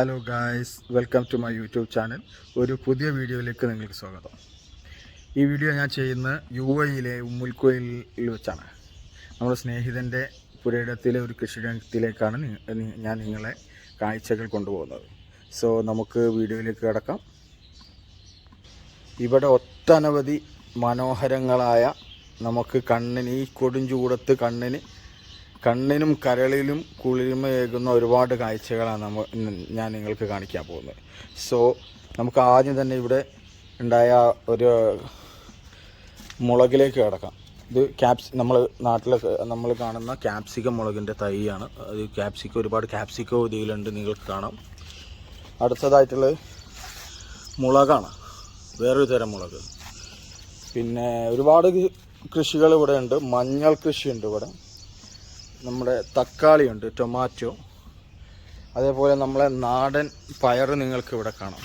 Hello guys welcome to my YouTube channel ഒരു പുതിയ വീഡിയോയിലേക്ക് നിങ്ങൾക്ക് സ്വാഗതം. ഈ വീഡിയോ ഞാൻ ചെയ്യുന്നത് യു എയിലെ ഉമ്മുൽക്കോയിൽ വെച്ചാണ്. നമ്മുടെ സ്നേഹിതന്റെ പുരയിടത്തിലെ ഒരു കൃഷിയിടത്തിലേക്കാണ് ഞാൻ നിങ്ങളെ കാഴ്ചകൾ കൊണ്ടുപോകുന്നത്. സോ നമുക്ക് വീഡിയോയിലേക്ക് കിടക്കാം. ഇവിടെ ഒട്ടനവധി മനോഹരങ്ങളായ നമുക്ക് കണ്ണിന് ഈ കൊടുംചൂടത്ത് കണ്ണിന് കണ്ണിനും കരളിലും കുളിർമയേകുന്ന ഒരുപാട് കാഴ്ചകളാണ് നമ്മ ഞാൻ നിങ്ങൾക്ക് കാണിക്കാൻ പോകുന്നത്. സോ നമുക്ക് ആദ്യം തന്നെ ഇവിടെ ഉണ്ടായ ഒരു മുളകിലേക്ക് കിടക്കാം. ഇത് ക്യാപ്സ് നമ്മൾ നാട്ടിൽ നമ്മൾ കാണുന്ന ക്യാപ്സിക്കം മുളകിന്റെ തൈയാണ്. അത് ക്യാപ്സിക്കം ഒരുപാട് ക്യാപ്സിക്കോ ഇതിലുണ്ട് നിങ്ങൾക്ക് കാണാം. അടുത്തതായിട്ടുള്ളത് മുളകാണ്. വേറൊരു തരം മുളക്. പിന്നെ ഒരുപാട് കൃഷികൾ ഇവിടെ ഉണ്ട് മഞ്ഞൾ കൃഷിയുണ്ട് ഇവിടെ. നമ്മുടെ തക്കാളിയുണ്ട് ടൊമാറ്റോ അതേപോലെ നമ്മളെ നാടൻ പയർ നിങ്ങൾക്ക് ഇവിടെ കാണാം.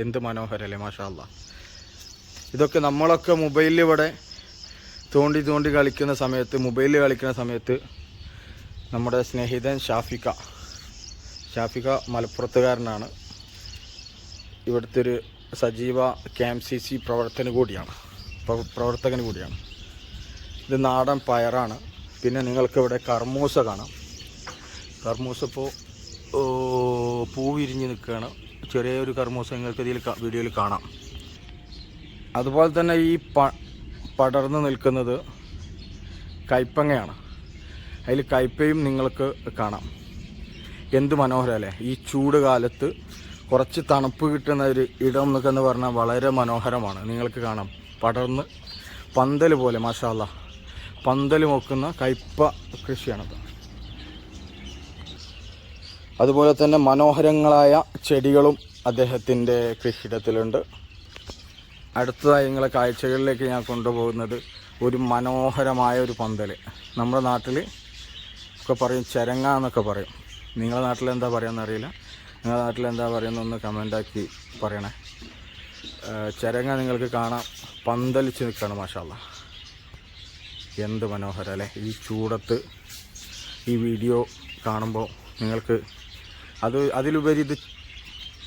എന്ത് മനോഹരല്ലേ മാഷാല്ല ഇതൊക്കെ നമ്മളൊക്കെ മൊബൈലിൽ ഇവിടെ തോണ്ടി തോണ്ടി കളിക്കുന്ന സമയത്ത് മൊബൈലിൽ കളിക്കുന്ന സമയത്ത് നമ്മുടെ സ്നേഹിതൻ ഷാഫിക്ക. ഷാഫിക്ക മലപ്പുറത്തുകാരനാണ്. ഇവിടുത്തെ ഒരു സജീവ കെ എം സി സി പ്രവർത്തന കൂടിയാണ്. പ്രവർത്തകന് കൂടിയാണ്. ഇത് നാടൻ പയറാണ്. പിന്നെ നിങ്ങൾക്ക് ഇവിടെ കർമൂസ കാണാം. കർമൂസ ഇപ്പോൾ പൂ വിരിഞ്ഞ് നിൽക്കുകയാണ്. ചെറിയൊരു കർമൂസ നിങ്ങൾക്ക് ഇതിൽ വീഡിയോയിൽ കാണാം. അതുപോലെ തന്നെ ഈ പ പടർന്ന് നിൽക്കുന്നത് കൈപ്പങ്ങയാണ്. അതിൽ കയ്പയും നിങ്ങൾക്ക് കാണാം. എന്ത് മനോഹരമല്ലേ ഈ ചൂട് കാലത്ത് കുറച്ച് തണുപ്പ് കിട്ടുന്ന ഒരു ഇടം എന്നൊക്കെ എന്ന് പറഞ്ഞാൽ വളരെ മനോഹരമാണ്. നിങ്ങൾക്ക് കാണാം. പടർന്ന് പന്തൽ പോലെ മാഷാല്ല പന്തൽ നോക്കുന്ന കയ്പ കൃഷിയാണത്. അതുപോലെ തന്നെ മനോഹരങ്ങളായ ചെടികളും അദ്ദേഹത്തിന്റെ കൃഷിയിടത്തിലുണ്ട്. അടുത്തതായി നിങ്ങളെ കാഴ്ചകളിലേക്ക് ഞാൻ കൊണ്ടുപോകുന്നത് ഒരു മനോഹരമായ ഒരു പന്തൽ നമ്മുടെ നാട്ടിൽ ഒക്കെ പറയും ചരങ്ങ എന്നൊക്കെ പറയും. നിങ്ങളുടെ നാട്ടിൽ എന്താ പറയുക അറിയില്ല. നിങ്ങളുടെ നാട്ടിൽ എന്താ പറയുന്നൊന്ന് കമന്റാക്കി പറയണേ. ചരങ്ങ നിങ്ങൾക്ക് കാണാം. പന്തലിച്ച് നിൽക്കുകയാണ് മാഷാല്ല എന്ത് മനോഹരം അല്ലേ? ഈ ചൂടത്ത് ഈ വീഡിയോ കാണുമ്പോൾ നിങ്ങൾക്ക് അത് അതിലുപരി ഇത്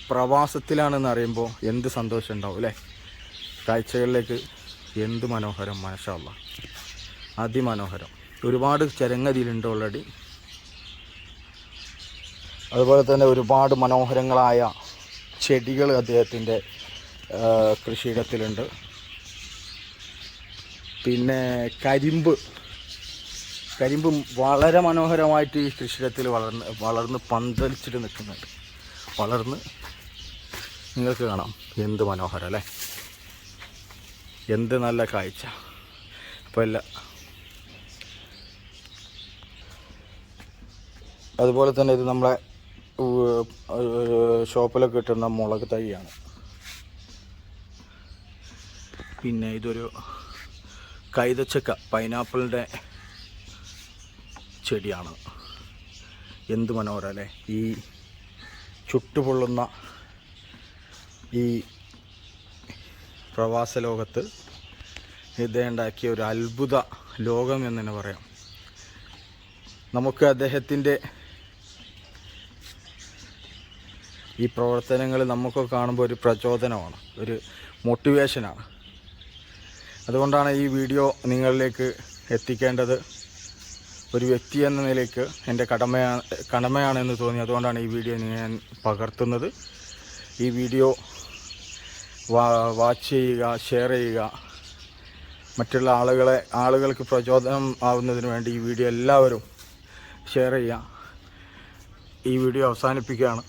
പ്രവാസത്തിലാണെന്ന് അറിയുമ്പോൾ എന്ത് സന്തോഷം ഉണ്ടാവും അല്ലേ? കാഴ്ചകളിലേക്ക് എന്ത് മനോഹരം മാഷാല്ല അതിമനോഹരം. ഒരുപാട് ചരങ്ങതിയിലുണ്ട് ഓൾറെഡി അതുപോലെ തന്നെ ഒരുപാട് മനോഹരങ്ങളായ ചെടികൾ അദ്ദേഹത്തിന്റെ കൃഷിയിടത്തിലുണ്ട്. പിന്നെ കരിമ്പ്. കരിമ്പ് വളരെ മനോഹരമായിട്ട് ഈ കൃഷിയിടത്തിൽ വളർന്ന് വളർന്ന് പന്തലിച്ചിട്ട് നിൽക്കുന്നുണ്ട്. വളർന്ന് നിങ്ങൾക്ക് കാണാം എന്ത് മനോഹരം അല്ലേ? എന്ത് നല്ല കാഴ്ച. അപ്പോൾ എല്ലാ അതുപോലെ തന്നെ ഇത് നമ്മളെ ഷോപ്പിലൊക്കെ കിട്ടുന്ന മുളക് തൈയാണ്. പിന്നെ ഇതൊരു കൈതച്ചക്ക പൈനാപ്പിളിന്റെ ചെടിയാണ്. എന്ത് മനോഹര അല്ലേ? ഈ ചുട്ടുപൊള്ളുന്ന ഈ പ്രവാസ ലോകത്ത് ഇദ്ദേഹമുണ്ടാക്കിയ ഒരു അത്ഭുത ലോകം എന്ന് തന്നെ പറയാം. നമുക്ക് അദ്ദേഹത്തിന്റെ ഈ പ്രവർത്തനങ്ങൾ നമുക്കൊക്കെ കാണുമ്പോൾ ഒരു പ്രചോദനമാണ് ഒരു മോട്ടിവേഷനാണ് അതുകൊണ്ടാണ് ഈ വീഡിയോ നിങ്ങളിലേക്ക് എത്തിക്കേണ്ടത്. ഒരു വ്യക്തി എന്ന നിലയ്ക്ക് എന്റെ കടമയാണ് കടമയാണെന്ന് തോന്നി. അതുകൊണ്ടാണ് ഈ വീഡിയോ ഞാൻ പകർത്തുന്നത്. ഈ വീഡിയോ വാച്ച് ചെയ്യുക ഷെയർ ചെയ്യുക. മറ്റുള്ള ആളുകളെ ആളുകൾക്ക് പ്രചോദനം ആവുന്നതിന് വേണ്ടി ഈ വീഡിയോ എല്ലാവരും ഷെയർ ചെയ്യുക. ഈ വീഡിയോ അവസാനിപ്പിക്കുകയാണ്.